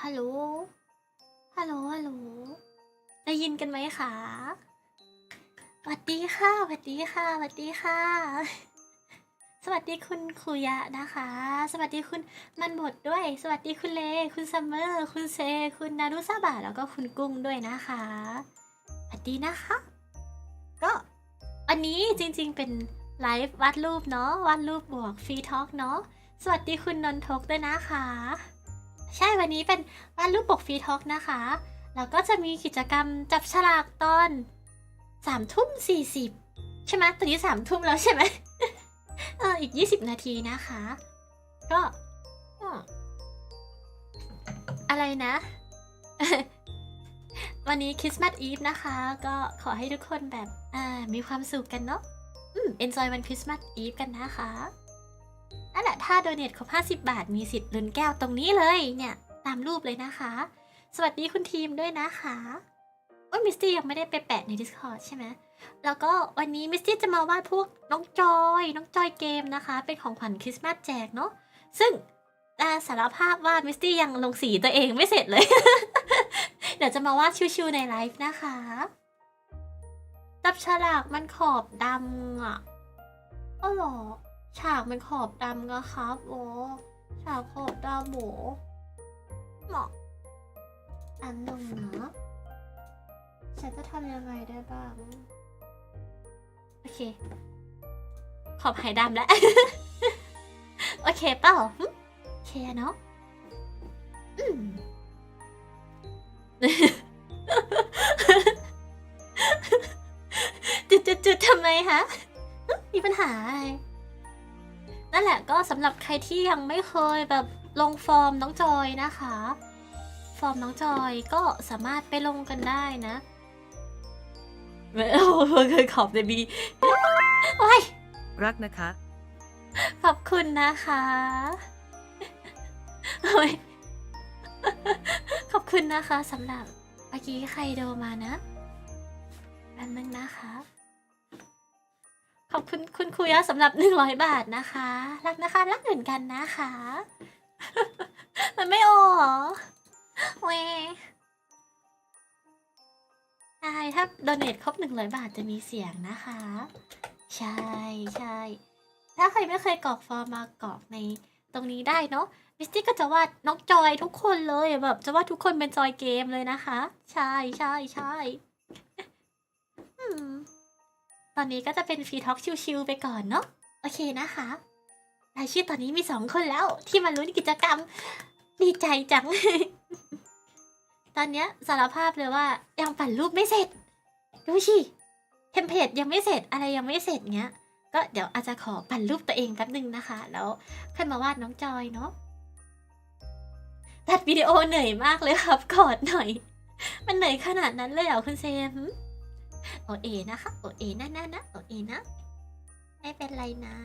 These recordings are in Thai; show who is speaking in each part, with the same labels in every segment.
Speaker 1: ฮัลโหล ฮัลโหล ฮัลโหล ได้ยินกันไหมคะสวัสดีค่ะสวัสดีค่ะสวัสดีค่ะ สวัสดีคุณคุยะนะคะ สวัสดีคุณมันบดด้วย สวัสดีคุณเล คุณซัมเมอร์ คุณเซ คุณนารุซาบะแล้วก็คุณกุ้งด้วยนะคะ สวัสดีนะคะ ก็อันนี้จริงๆเป็นไลฟ์วาดรูปเนาะวาดรูปบวกฟรีทอล์กเนาะ สวัสดีคุณนนทกด้วยนะคะ ใช่วันนี้เป็นวาดรูปปกฟรีทอล์กนะคะ แล้วก็จะมีกิจกรรมจับฉลากตอนสามทุ่มสี่สิบใช่ไหมตอนนี้สามทุ่มแล้วใช่ไหมเอออีกยี่สิบนาทีนะคะ ก็อะไรนะ วันนี้คริสต์มาสอีฟนะคะ ก็ขอให้ทุกคนแบบมีความสุขกันเนาะอืม enjoy วันคริสต์มาสอีฟกันนะคะ นั่นแหละถ้าโดเนทครบ50 บาทมีสิทธิ์ลุ้นแก้วตรงนี้เลยเนี่ยตามรูปเลยนะคะ สวัสดีคุณทีมด้วยนะคะโอ้ยมิสตี้ยังไม่ได้ไปแปะใน Discord ใช่ไหมแล้วก็วันนี้มิสตี้จะมาวาดพวกน้องจอยน้องจอยเกมนะคะ เป็นของขวัญคริสต์มาสแจกเนาะซึ่งสารภาพว่ามิสตี้ยังลงสีตัวเองไม่เสร็จเลย เดี๋ยวจะมาวาดชิวๆในไลฟ์นะคะจับฉลากมันขอบดำอะอ๋อหรอ ฉากมันขอบดำก็ครับ โอ้ฉากขอบดำโหเหมาะอันหนึ่งนะฉันจะทำยังไงได้บ้าง โอเค ขอบหายดำแล้ว โอเคเปล่าโอเคเนาะจุดจุดจุดทำไมคะมีปัญหาอะไร นั่นแหละก็สำหรับใครที่ยังไม่เคยแบบลงฟอร์มน้องจอยนะคะ ฟอร์มน้องจอยก็สามารถไปลงกันได้นะไม่เอาเคยขอบในบีโอ้ย
Speaker 2: รักนะคะ
Speaker 1: ขอบคุณนะคะโอ้ยขอบคุณนะคะสำหรับเมื่อกี้ใครโดมานะแป๊บนึงนะคะ ขอบคุณคุณคุยะสำหรับหนึ่งร้อยบาทนะคะ รักนะคะ รักเหมือนกันนะคะ มันไม่ออกเหรอเวใช่ถ้าโดเนทครบหนึ่งร้อยบาทจะมีเสียงนะคะ ใช่ใช่ถ้าใครไม่เคยกรอกฟอร์มมากรอกในตรงนี้ได้เนาะมิสตี้ก็จะวาดน้องจอยทุกคนเลยแบบจะวาดทุกคนเป็นจอยเกมเลยนะคะ ใช่ใช่ใช่ ตอนนี้ก็จะเป็นฟรีท็อกชิวๆไปก่อนเนาะโอเคนะคะรายชื่อตอนนี้มีสองคนแล้วที่มาลุ้นกิจกรรม ดีใจจัง ตอนเนี้ยสารภาพเลยว่า ยังปั่นรูปไม่เสร็จ ดูสิเทมเพลตยังไม่เสร็จอะไรยังไม่เสร็จเงี้ย ก็เดี๋ยวอาจจะขอปั่นรูปตัวเองแป๊บนึงนะคะ แล้วค่อยมาวาดน้องจอยเนาะตัดวิดีโอเหนื่อยมากเลยครับกอดหน่อย มันเหนื่อยขนาดนั้นเลยเหรอคุณเซม โอเอนะคะโอเอนะนะนะโอเอนะ ไม่เป็นไรนะ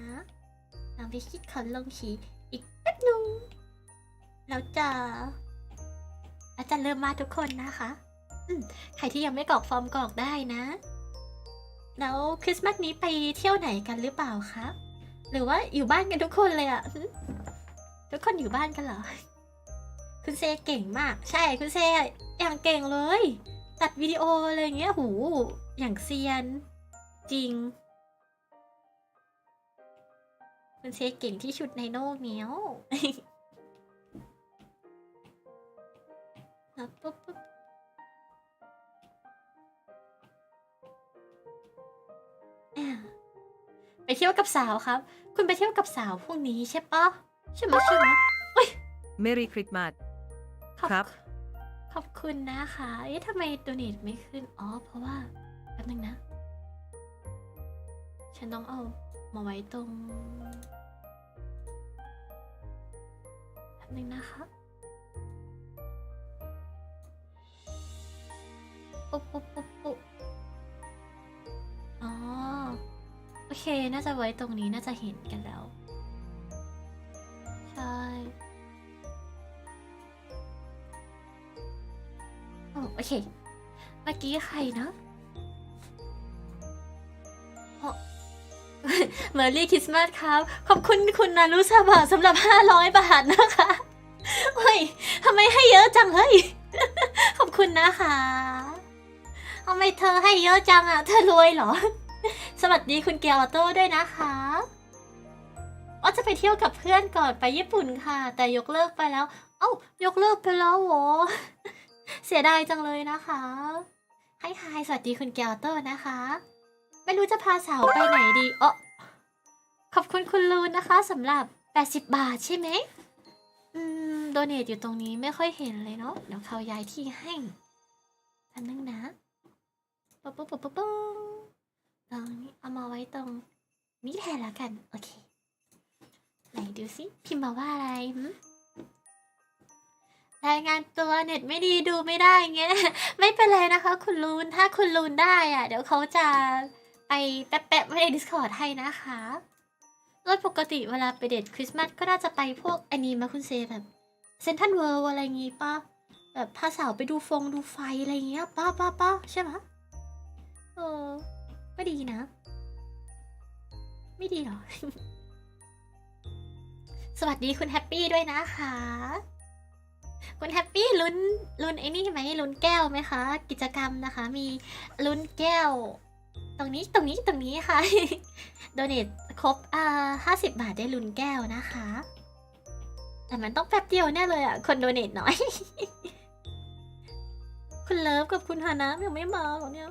Speaker 1: น้องพิชิตขอลงขีอีกแป๊บนึงแล้วจะแล้วจะเริ่มมาทุกคนนะคะใครที่ยังไม่กรอกฟอร์มกรอกได้นะ แล้วคริสต์มาสนี้ไปเที่ยวไหนกันหรือเปล่าคะหรือว่าอยู่บ้านกันทุกคนเลยอะทุกคนอยู่บ้านกันเหรอ คุณเซเก่งมาก ใช่คุณเซอย่างเก่งเลย ตัดวิดีโออะไรเงี้ยหู อย่างเซียน จริงคุณเซเก่งที่ชุดในโน่เมียวแล้วปุ๊บปุ๊บอ่าไปเที่ยวกับสาวครับ คุณไปเที่ยวกับสาวพวกนี้ใช่ปะใช่ไหมใช่ไหม
Speaker 2: Merry Christmas
Speaker 1: ขอบ
Speaker 2: ครับ
Speaker 1: ขอบคุณนะคะ เอ๊ะทำไมตัวเนตไม่ขึ้น อ๋อ เพราะว่าแป๊บนึงนะ ฉันต้องเอามาไว้ตรงแป๊บนึงนะคะปุ๊บปุ๊บปุ๊บปุ๊บอ๋อ โอเค น่าจะไว้ตรงนี้น่าจะเห็นกันแล้ว ใช่โอ้โอเค เมื่อกี้ใครนะ เมอร์รี่คริสต์มาสครับ ขอบคุณคุณนารุซาบะสำหรับ 500 บาทนะคะเฮ้ยทำไมให้เยอะจังเฮ้ย ขอบคุณนะคะทำไมเธอให้เยอะจังอะ เธอรวยเหรอ สวัสดีคุณเกียวออโต้ด้วยนะคะว่าจะไปเที่ยวกับเพื่อนก่อนไปญี่ปุ่นค่ะ แต่ยกเลิกไปแล้ว เอ้ายกเลิกไปแล้วโหเสียดายจังเลยนะคะให้ไฮสวัสดีคุณเกียวออโต้นะคะ ไม่รู้จะพาสาวไปไหนดีเออ ขอบคุณคุณลูนนะคะสำหรับ 80 บาทใช่ไหมอืมโดเนทอยู่ตรงนี้ไม่ค่อยเห็นเลยเนาะเดี๋ยวเขาย้ายที่ให้อันนึงนะปุ๊บปุ๊บปุ๊บปุ๊บปุ๊บตรงนี้เอามาไว้ตรงนี้แทนและกัน โอเค ไหนดูสิพิมพ์มาว่าอะไรรายงานตัวเน็ตไม่ดีดูไม่ได้เงี้ยไม่เป็นไรนะคะ คุณลูนถ้าคุณลูนได้อะ เดี๋ยวเขาจะไปแปะๆไว้ใน Discord ให้นะคะ โดยปกติเวลาไปเดทคริสต์มาสก็น่าจะไปพวกอันนี้มาคุณเซแบบเซนทันเวิร์อะไรงี้ป้าแบบพาสาวไปดูฟงดูไฟอะไรเงี้ยป้าป้าป้าใช่ไหมเออก็ดีนะ ไม่ดีหรอ สวัสดีคุณแฮปปี้ด้วยนะคะ คุณแฮปปี้ลุ้นลุ้นไอ้นี่ไหมลุ้นแก้วไหมคะ กิจกรรมนะคะ มีลุ้นแก้ว ตรงนี้ตรงนี้ตรงนี้ค่ะ โดเนทครบอ่าห้าสิบบาทได้ลุนแก้วนะคะ แต่มันต้องแป๊บเดียวแน่เลยอะ คนโดเนทน้อย คุณเลิฟกับคุณฮานะยังไม่มาหรอเนี่ย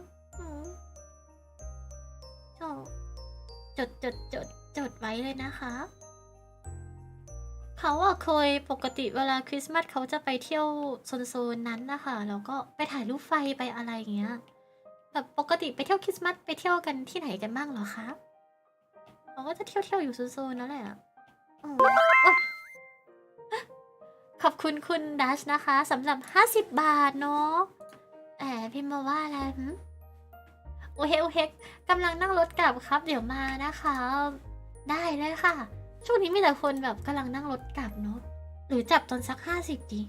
Speaker 1: จดจดจดจดไว้เลยนะคะเขาอะเคยปกติเวลาคริสต์มาสเขาจะไปเที่ยวโซนๆนั้นนะคะ แล้วก็ไปถ่ายรูปไฟไปอะไรอย่างเงี้ย แบบปกติไปเที่ยวคริสต์มาสไปเที่ยวกันที่ไหนกันบ้างเหรอคะเขาก็จะเที่ยวเที่ยวๆอยู่โซนๆนั่นแหละอขอบคุณคุณดัชนะคะสำหรับ 50 บาทเนาะแอบพิมพ์มาว่าอะไรโอเคโอเคกกำลังนั่งรถกลับครับ เดี๋ยวมานะคะ ได้เลยค่ะ ช่วงนี้มีแต่คนแบบกำลังนั่งรถกลับเนาะหรือจับตอนสักห้าสิบดี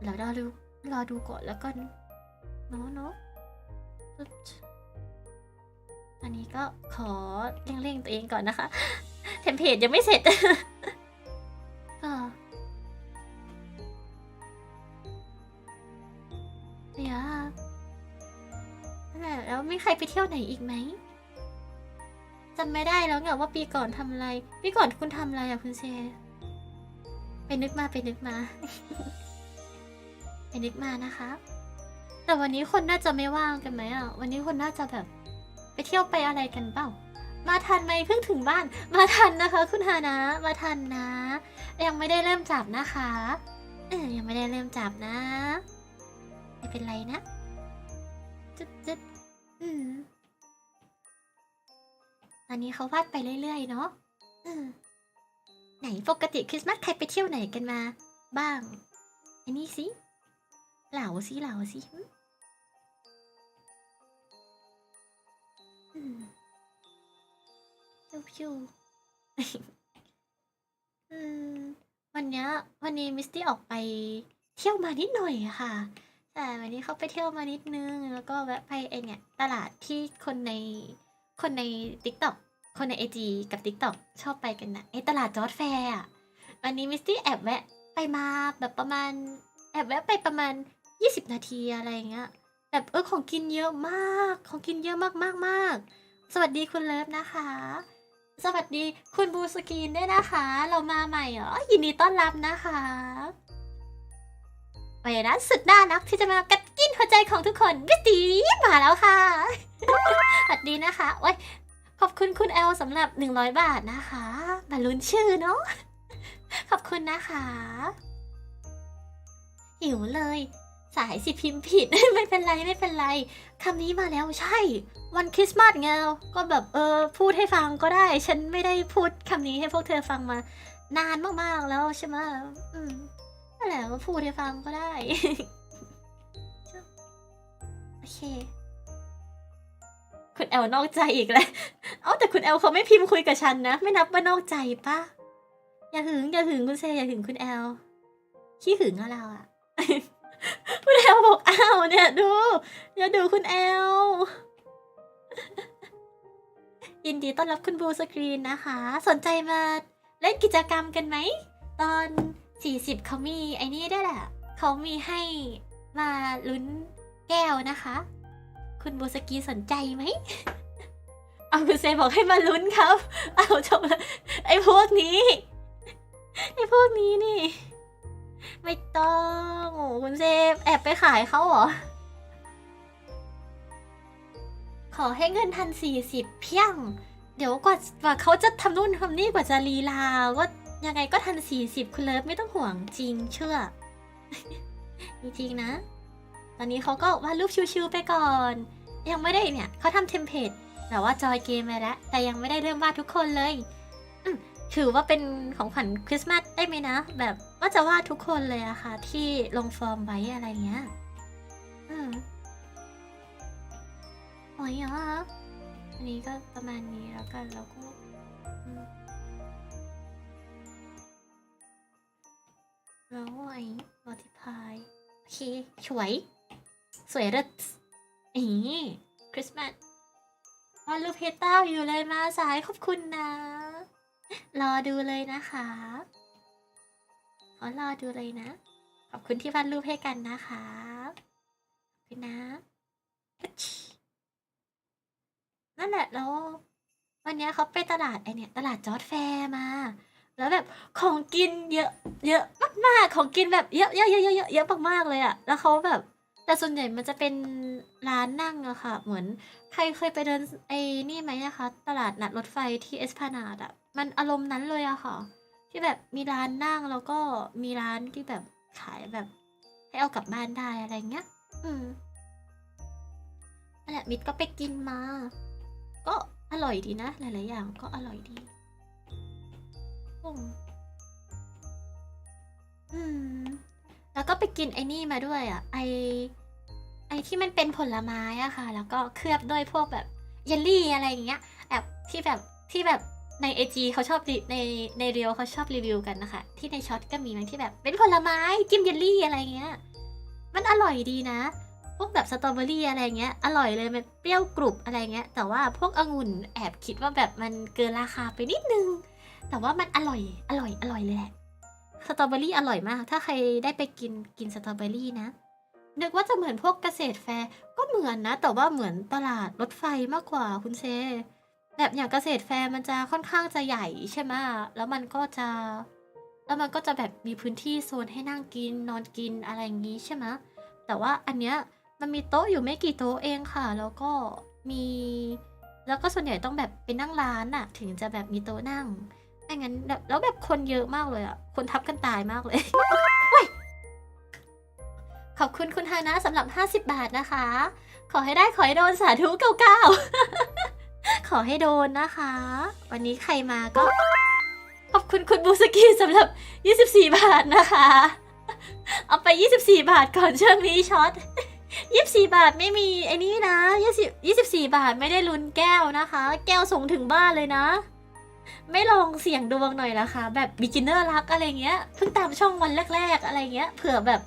Speaker 1: เดี๋ยวรอดูรอดูก่อนแล้วกันเนาะเนาะ อันนี้ก็ขอเร่งๆตัวเองก่อนนะคะ เทมเพลตยังไม่เสร็จก็เดี๋ยวและแล้วมีใครไปเที่ยวไหนอีกไหมจำไม่ได้แล้วไงว่าปีก่อนทำอะไร ปีก่อนคุณทำอะไรอะคุณเซไปนึกมาไปนึกมา ไปนึกมานะคะ แต่วันนี้คนน่าจะไม่ว่างกันไหมอะ วันนี้คนน่าจะแบบ ไปเที่ยวไปอะไรกันเปล่า มาทันไหมเพิ่งถึงบ้าน มาทันนะคะ คุณฮานะ มาทันนะ ยังไม่ได้เริ่มจับนะคะ เออยังไม่ได้เริ่มจับนะไม่เป็นไรนะจุดจุดอืมตอนนี้เขาวาดไปเรื่อยๆเนาะไหนปกติคริสต์มาสใครไปเที่ยวไหนกันมา บ้าง อันนี้สิ เหล่าสิเหล่าสิ ชิวชิวอืมวันนี้วันนี้มิสตี้ออกไปเที่ยวมานิดหน่อยค่ะแต่วันนี้เขาไปเที่ยวมานิดนึง แล้วก็แวะไปไอเนี่ยตลาดที่คนในคนใน t ิ k t o k คนใน IG กับ TikTok ชอบไปกันนะไอตลาดจอร์ดแฟร์อะวันนี้มิสตี้แอบแวะไปมาแบบประมาณ แอบแวะไปประมาณ 20 นาทีอะไรเงี้ย แบบเออของกินเยอะมาก ของกินเยอะมากมากมากสวัสดีคุณเลิฟนะคะ สวัสดีคุณบูสกีนด้วยนะคะ เรามาใหม่เหรอยินดีต้อนรับนะคะไปนะสุดน่ารักที่จะมากัดกินหัวใจของทุกคนมิสตี้มาแล้วค่ะสวัสดีนะคะโอ้ยขอบคุณคุณแอลสำหรับ 100 บาทนะคะมาลุ้นชื่อเนาะขอบคุณนะคะหิวเลย สายสิพิมพ์ผิด ไม่เป็นไรไม่เป็นไรคำนี้มาแล้วใช่ วันคริสต์มาสไงก็แบบเออพูดให้ฟังก็ได้ ฉันไม่ได้พูดคำนี้ให้พวกเธอฟังมา นานมากๆแล้วใช่ไหมอืมนั่นแหละก็พูดให้ฟังก็ได้โอเค คุณแอลนอกใจอีกแล้วเอ้าแต่คุณแอลเขาไม่พิมพ์คุยกับฉันนะ ไม่นับว่านอกใจปะอย่าหึงอย่าหึงคุณเซอย่าหึงคุณแอลขี้หึงอะเราอะ คุณแอลบอกอ้าวเนี่ยดูอย่าดูคุณแอล ยินดีต้อนรับคุณบูสกรีนนะคะ สนใจมาเล่นกิจกรรมกันไหม ตอนสี่สิบเขามีไอ้นี่ด้วยแหละ เขามีให้มาลุ้นแก้วนะคะ คุณบูสกีสนใจไหม เอาคุณเซบอกให้มาลุ้นครับ เอาจบแล้วไอ้พวกนี้ ไอ้พวกนี้นี่ ไม่ต้อง คุณเซแอบไปขายเขาเหรอ ขอให้เงินทันสี่สิบเพียง เดี๋ยวกว่ากว่าเขาจะทำนู่นทำนี่กว่าจะลีลา ก็ยังไงก็ทันสี่สิบคุณเลิฟไม่ต้องห่วงจริงเชื่อ จริงนะ ตอนนี้เขาก็วาดรูปชิวๆไปก่อน ยังไม่ได้เนี่ยเขาทำเทมเพลตแต่ว่าจอยเกมไปแล้ว แต่ยังไม่ได้เริ่มวาดทุกคนเลย อืม ถือว่าเป็นของขวัญคริสต์มาสได้ไหมนะ แบบว่าจะว่าทุกคนเลยอะค่ะ ที่ลงฟอร์มไว้อะไรเงี้ยอืมโอ้ยอะอันนี้ก็ประมาณนี้แล้วกันแล้วก็แล้วไอ้ multiply โอเคสวย สวยเลิศอีคริสต์มาสวาดรูปเพต้าอยู่เลยมาสายขอบคุณนะ รอดูเลยนะคะขอรอดูเลยนะ ขอบคุณที่วาดรูปให้กันนะคะขอบคุณนะ นั่นแหละแล้ววันนี้เขาไปตลาดไอเนี่ยตลาดจอร์ดแฟร์มา แล้วแบบของกินเยอะ เยอะมากๆของกินแบบเยอะเยอะเยอะเยอะเยอะเยอะมากๆเลยอะแล้วเขาแบบแต่ส่วนใหญ่มันจะเป็นร้านนั่งอะค่ะ เหมือนใครเคยไปเดินไอ้นี่ไหมนะคะ ตลาดนัดรถไฟที่เอสพานาดอะ มันอารมณ์นั้นเลยอะค่ะ ที่แบบมีร้านนั่งแล้วก็มีร้านที่แบบขายแบบ ให้เอากลับบ้านได้อะไรเงี้ย อืมนั่นแหละมิดก็ไปกินมา ก็อร่อยดีนะ หลายๆอย่างก็อร่อยดีอืมอืมแล้วก็ไปกินไอ้นี่มาด้วยอะไอไอที่มันเป็นผลไม้อะค่ะ แล้วก็เคลือบด้วยพวกแบบเยลลี่อะไรอย่างเงี้ยแบบที่แบบที่แบบ ในไอจเขาชอบรีในในเรียวเขาชอบรีวิวกันนะคะ ที่ในช็อตก็มีบางที่แบบ เป็นผลไม้จิ้มเยลลี่อะไรเงี้ย มันอร่อยดีนะ พวกแบบสตรอเบอรี่อะไรเงี้ย อร่อยเลยมันเปรี้ยวกรุบอะไรเงี้ย แต่ว่าพวกองุ่นแอบคิดว่าแบบมันเกินราคาไปนิดนึง แต่ว่ามันอร่อย อร่อย อร่อยเลยแหละ สตรอเบอรี่อร่อยมาก ถ้าใครได้ไปกินกินสตรอเบอรี่นะ นึกว่าจะเหมือนพวกเกษตรแฟร์ ก็เหมือนนะ แต่ว่าเหมือนตลาดรถไฟมากกว่าคุณเซ แบบอย่างเกษตรแฟร์มันจะค่อนข้างจะใหญ่ใช่ไหมแล้วมันก็จะ แล้วมันก็จะแบบมีพื้นที่โซนให้นั่งกินนอนกินอะไรอย่างนี้ใช่ไหมแต่ว่าอันเนี้ยมันมีโต๊ะอยู่ไม่กี่โต๊ะเองค่ะ แล้วก็มี แล้วก็ส่วนใหญ่ต้องแบบไปนั่งร้านอะถึงจะแบบมีโต๊ะนั่งไม่งั้นแบบแล้วแบบคนเยอะมากเลยอะคนทับกันตายมากเลยขอบคุณคุณฮานะสำหรับ 50 บาทนะคะ ขอให้ได้ขอให้โดนสาธุเก้าๆ ขอให้โดนนะคะ วันนี้ใครมาก็ ขอบคุณคุณบูสกี้สำหรับ 24 บาทนะคะ เอาไป 24 บาทก่อนช่วงนี้ช็อต 24 บาทไม่มีไอ้นี่นะ20 24 บาทไม่ได้ลุ้นแก้วนะคะ แก้วส่งถึงบ้านเลยนะ ไม่ลองเสี่ยงดวงหน่อยละคะ แบบ beginner รักอะไรเงี้ย เพิ่งตามช่องวันแรก ๆ อะไรเงี้ย เผื่อแบบ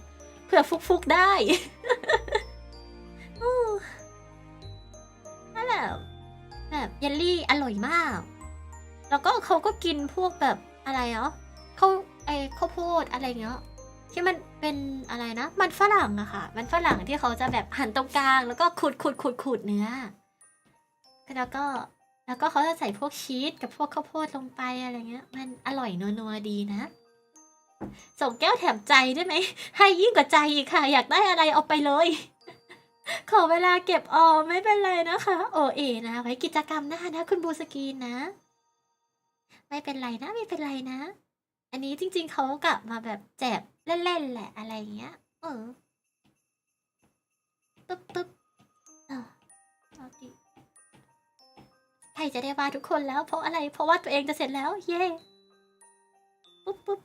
Speaker 1: เผื่อฟุกๆได้อู้นั่นแหละ แบบเยลลี่อร่อยมาก แล้วก็เขาก็กินพวกแบบอะไรเนาะเขาไอข้าวโพดอะไรเงี้ยที่มันเป็นอะไรนะ มันฝรั่งอะค่ะ มันฝรั่งที่เขาจะแบบหั่นตรงกลาง แล้วก็ขูดขูดขูดขูดเนื้อ แล้วก็แล้วก็เขาจะใส่พวกชีสกับพวกข้าวโพดลงไปอะไรเงี้ย มันอร่อยนัวๆดีนะส่งแก้วแถมใจได้ไหม ให้ยิ่งกว่าใจอีกค่ะ อยากได้อะไรเอาไปเลย ขอเวลาเก็บออมไม่เป็นไรนะคะ โอเอนะ ไว้กิจกรรมหน้านะ คุณบูสกีนนะ ไม่เป็นไรนะ ไม่เป็นไรนะ อันนี้จริง ๆเขากลับมาแบบแจกเล่นๆแหละอะไรเงี้ย เออปึ๊บปึ๊บเออเอาดิใครจะได้วาดทุกคนแล้ว เพราะอะไร เพราะว่าตัวเองจะเสร็จแล้ว เย้ปุ๊บปุ๊บ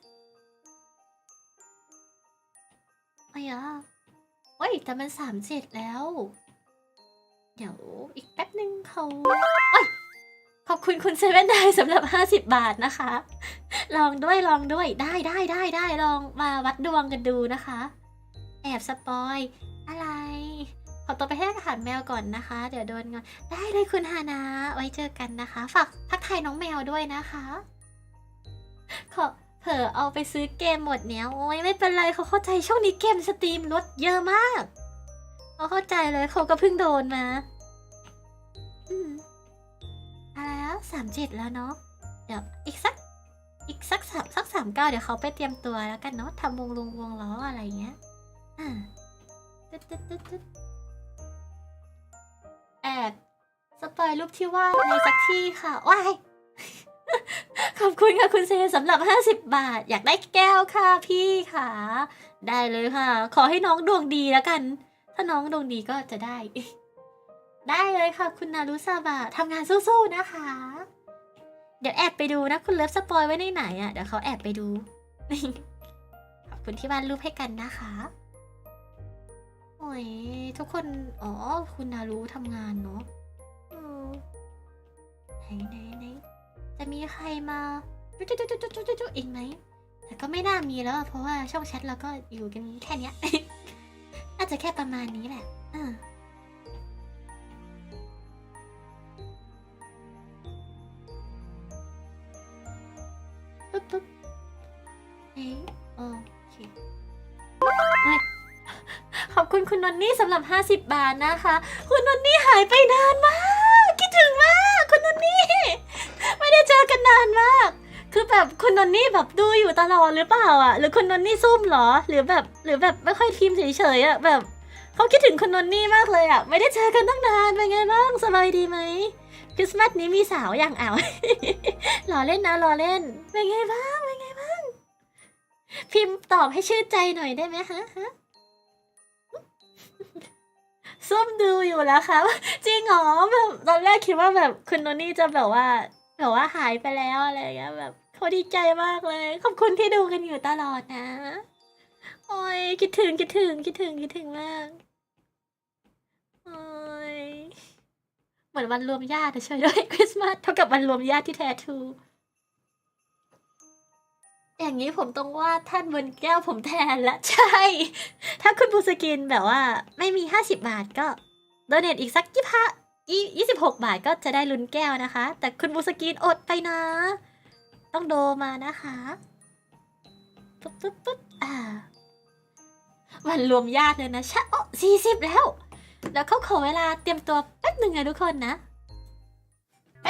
Speaker 1: อ้ยาเฮ้ย แต่มันสามเสร็จแล้ว เดี๋ยวอีกแป๊บนึงเขาเอ้ยขอบคุณคุณเซเว่นได้สำหรับ 50 บาทนะคะ ลองด้วยลองด้วยได้ได้ได้ได้ลองมาวัดดวงกันดูนะคะ แอบสปอยอะไร ขอตัวไปให้อาหารแมวก่อนนะคะ เดี๋ยวโดนงอนได้เลยคุณฮานาไว้เจอกันนะคะ ฝากทักทายน้องแมวด้วยนะคะ ขอ เผลอเอาไปซื้อเกมหมดเนี้ยโอ้ยไม่เป็นไรเขาเข้าใจช่วงนี้เกมสตรีมลดเยอะมากเขาเข้าใจเลยเขาก็เพิ่งโดนมาอืมอะไรแล้วสามเจ็ดแล้วเนาะเดี๋ยวอีกสักอีกสักสามสักสามเก้าเดี๋ยวเขาไปเตรียมตัวแล้วกันเนาะทำวงลงวงล้ออะไรเงี้ยอ่าตึ๊ดตึ๊ดตึ๊ดตึ๊ดแอบสปอยรูปที่ว่าในสักที่ค่ะว้าย ขอบคุณค่ะคุณเซสำหรับ 50 บาท อยากได้แก้วค่ะพี่ค่ะ ได้เลยค่ะ ขอให้น้องดวงดีแล้วกัน ถ้าน้องดวงดีก็จะได้ ได้เลยค่ะ คุณนารุซาบะทำงานสู้ๆนะคะ เดี๋ยวแอบไปดูนะ คุณเลิฟสปอยไว้ในไหนอะ่ะเดี๋ยวเขาแอบไปดู ขอบคุณที่วาดรูปให้กันนะคะโอ้ยทุกคน อ๋อ คุณนารุทำงานเนาะไหนไหนไหน จะมีใครมาจุ๊จุ๊จุ๊จุ๊จุ๊จุ๊อีกไหมแต่ก็ไม่น่ามีแล้วเพราะว่าช่องแชทเราก็อยู่กันแค่เนี้ยน่าจะแค่ประมาณนี้แหละอ่าปุ๊บปุ๊บเอ๊ะโอเคขอบคุณคุณนนนี่สำหรับ 50 บาทนะคะ คุณนนนี่หายไปนานมาก คิดถึงมาก คุณนนนี่ ไม่ได้เจอกันนานมาก คือแบบคุณนนนี่แบบดูอยู่ตลอดหรือเปล่าอะ หรือคุณนนนี่ซุ่มเหรอ หรือแบบหรือแบบไม่ค่อยพิมพ์เฉยๆอะแบบเขาคิดถึงคุณนนนี่มากเลยอะ ไม่ได้เจอกันตั้งนานเป็นไงบ้างสบายดีไหมคริสต์มาสนี้มีสาวอย่างอ่าวรอเล่นนะรอเล่นเป็นไงบ้างเป็นไงบ้าง พิมพ์ตอบให้ชื่นใจหน่อยได้ไหมฮะฮะซุ่มดูอยู่แล้วครับ จริงเหรอแบบตอนแรกคิดว่าแบบคุณโนนี่จะแบบว่า แบบว่าหายไปแล้วอะไรเงี้ยแบบเขาดีใจมากเลย ขอบคุณที่ดูกันอยู่ตลอดนะ โอ้ยคิดถึงคิดถึงคิดถึงคิดถึงมากโอ้ยเหมือนวันรวมญาติอะช่วยด้วยคริสต์มาสเท่ากับวันรวมญาติที่แท้ทูอย่างนี้ผมต้องว่าท่านบนแก้วผมแทนละใช่ ถ้าคุณบูสกินแบบว่า ไม่มี50บาทก็โดเนทอีกสักยี่ห้า ยี่สิบหกบาทก็จะได้ลุ้นแก้วนะคะ แต่คุณบูสกีนอดไปนะ ต้องโดมานะคะปุ๊บปุ๊บปุ๊บอ่ามันรวมญาติเลยนะชะโอ้สี่สิบแล้ว แล้วเขาขอเวลาเตรียมตัวแป๊บหนึ่งนะทุกคนนะ